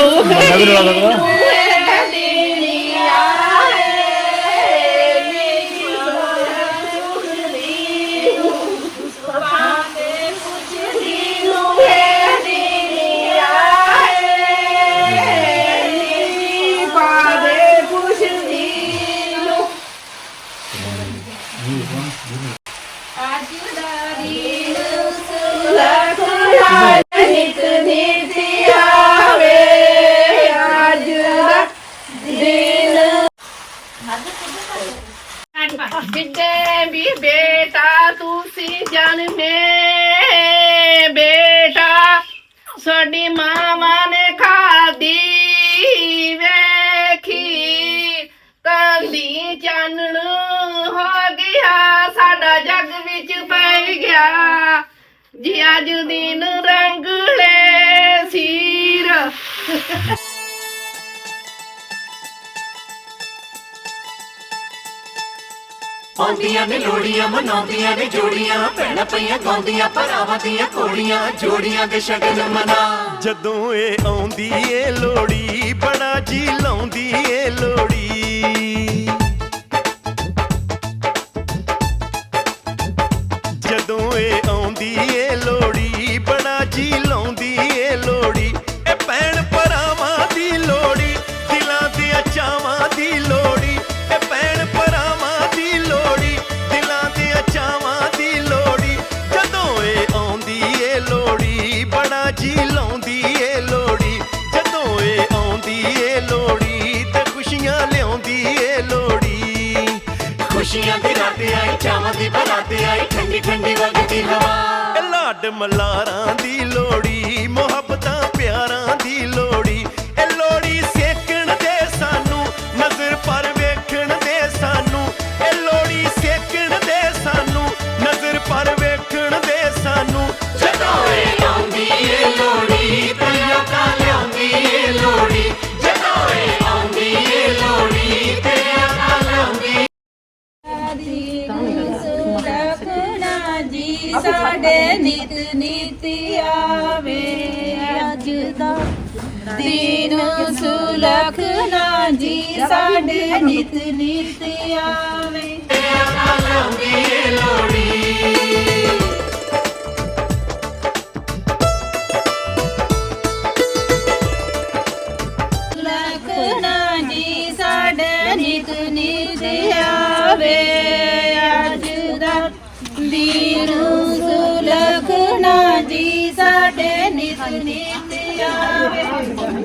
나도 나도 ਵੀ ਬੇਟਾ ਤੁਸੀਂ ਖਾਦੀ ਵੇਖੀ। ਕੰਦੀ ਚਾਨਣ ਹੋ ਗਿਆ, ਸਾਡਾ ਜੱਗ ਵਿੱਚ ਪੈ ਗਿਆ। ਜੀ ਅੱਜ ਦਿਨ ਰੰਗਲੇ ਸੀਰ। ਆਉਂਦੀਆਂ ਨੇ ਲੋੜੀਆਂ, ਮਨਾਉਂਦੀਆਂ ਨੇ ਜੋੜੀਆਂ, ਭੈਣਾਂ ਪਈਆਂ ਗਾਉਂਦੀਆਂ ਭਰਾਵਾਂ ਦੀਆਂ ਕੋੜੀਆਂ ਜੋੜੀਆਂ ਦੇ ਸ਼ਗਨ ਮਨਾ। ਜਦੋਂ ਇਹ ਆਉਂਦੀ ਏ ਲੋੜੀ ਬੜਾ ਜੀ ਲਾਉਂਦੀ ਏ ਲੋੜੀ ਖੁਸ਼ੀਆਂ ਦੀ ਰਾਤ ਆਈ ਚਾਵਾਂ ਦੀ ਬਰਾਤ ਆਈ ਠੰਡੀ ਠੰਡੀ ਵਗਦੀ ਹਵਾ। ਲਾਡ ਮਲਾਰਾਂ ਦੀ ਲੋੜੀ, ਮੁਹੱਬਤਾਂ ਪਿਆਰਾਂ ਦੀ ਲੋੜੀ। ਜਾਵੇ ਅੱਜ ਦਾ ਦਿਨ ਸੁਲਖ ਨਾ ਜੀ ਸਾਡੇ ਨਿਤ ਨਿਤ ਆਵੇ। ਆਉਂਦੀ ਲੋੜੀ We need the India.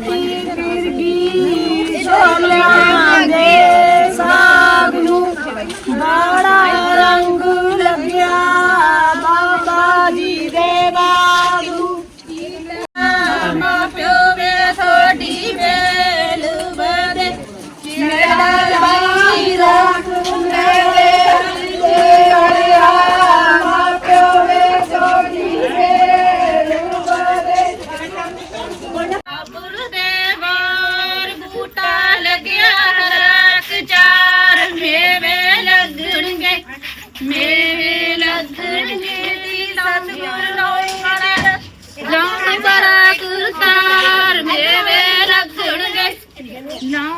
I'm No.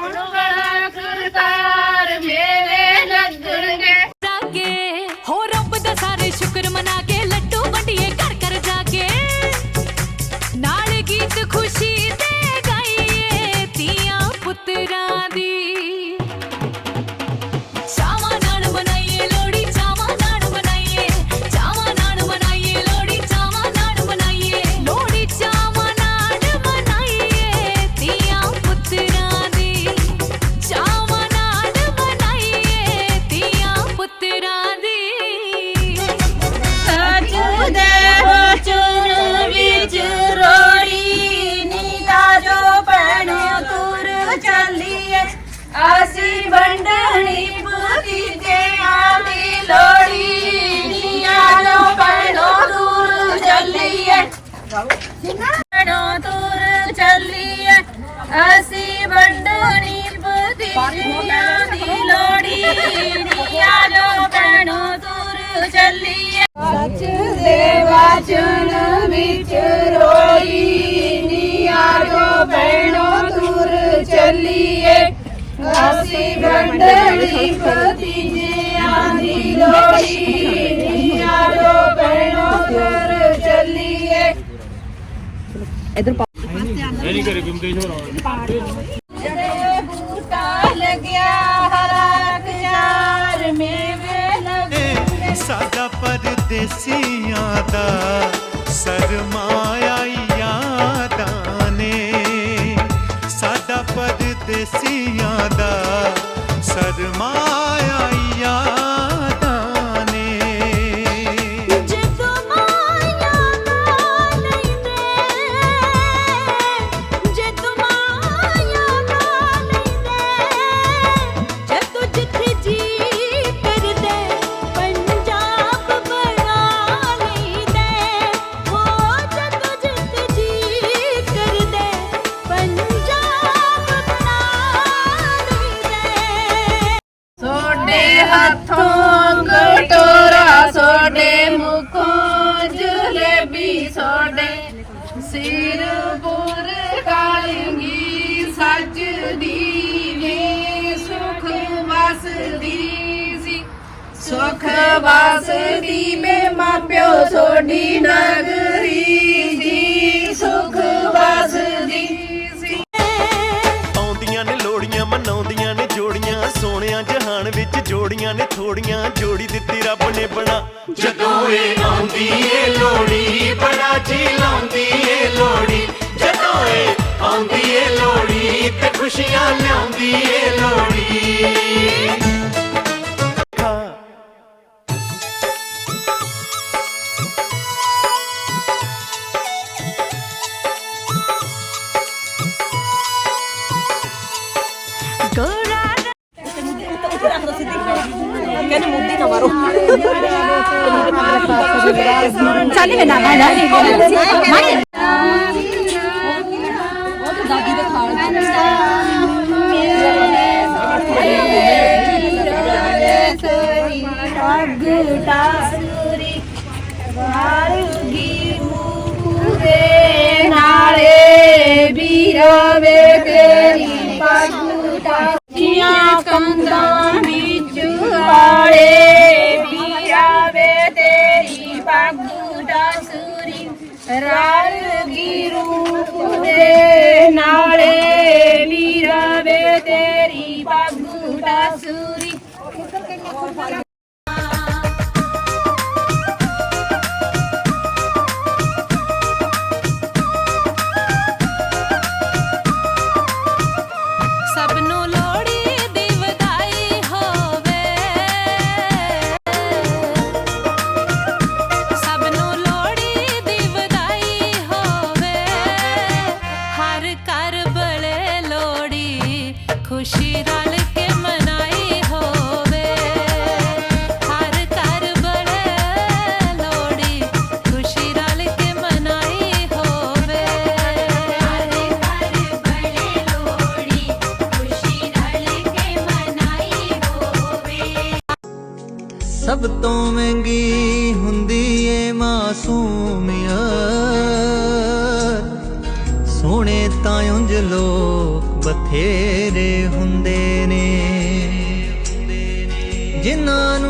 ਭੈਣੋ ਤੁਰ ਚੱਲੀਏ ਅਸੀਂ ਵੰਡਣੀ ਪਤੀਆਂ ਦੀ ਲੋੜੀ ਨੀਆ ਲੋ ਭੈਣੋ ਤੁਰ ਚੱਲੀਏ ਸੱਚ ਦੇ ਵਾਚਨ ਵਿੱਚ ਰੋਈ ਨੀਆ ਲੋ ਭੈਣੋ ਤੁਰ ਚੱਲੀਏ ਅਸੀਂ ਵੰਡਣੀ ਪਤੀਆਂ ਦੀ ਲੋੜੀ ਨੀਆ ਲੋ ਭੈਣੋ ਤੁਰ ਜਿਹੜੇ ਬੂਟਾ ਲੱਗਿਆ ਹਰਾ ਕਿਨਾਰ ਮੇਵੇ ਲੱਗੇ ਸਾਡਾ ਪਰਦੇਸੀਆਂ ਸਿਰ ਪੁਰ ਕਾਲੰਗੀ, ਸੱਜਦੀ ਵੇ ਸੁਖ ਵਸਦੀ ਸੀ। ਸੁਖ ਵਸਦੀ ਮੇ ਮਾਪਿਓ ਸੋਡੀ ਨਗਰੀ ਜੀ ਸੁਖ ਵਸਦੀ ਸੀ। ਆਉਂਦੀਆਂ ਨੇ ਲੋੜੀਆਂ ਮਨਾਉਂਦੀਆਂ ਨੇ ਜੋੜੀਆਂ, ਸੋਹਣਿਆਂ ਜਹਾਨ ਵਿੱਚ ਜੋੜੀਆਂ ਨੇ ਥੋੜੀਆਂ, ਜੋੜੀ ਦਿੱਤੀ ਰੱਬ ਨੇ ਬਣਾ। ਜਦੋਂ ਇਹ ਆਉਂਦੀ ਏ ਲੋੜੀ ਬੜਾ ਜੀ ਲਾਉਂਦੀ ਲੋੜੀ ਤੇ ਖੁਸ਼ੀਆਂ ਲਿਆਉਂਦੀ ਏ ਨਾਲੇ ਵੀਰਾਵੇ ਤੇਰੀ ਪਗੂਟਾ ਦੀਆਂ ਕੰਦਾਂ ਵਿੱਚ ਆੜੇ ਵੀਰਾਵੇ ਤੇਰੀ ਪਗੂਟਾ ਸੂਰੀ ਰਾਲ ਗਿਰੂ ਦੇ ਨਾਲੇ ਵੀਰਾਵੇ ਤੇਰੀ ਸਭ ਤੋਂ ਮਹਿੰਗੀ ਹੁੰਦੀ ਏ ਮਾਸੂਮੀਅਤ ਸੋਹਣੇ ਤਾਂ ਉਂਝ ਲੋਕ ਬਥੇਰੇ ਹੁੰਦੇ ਨੇ। ਜਿਨ੍ਹਾਂ ਨੂੰ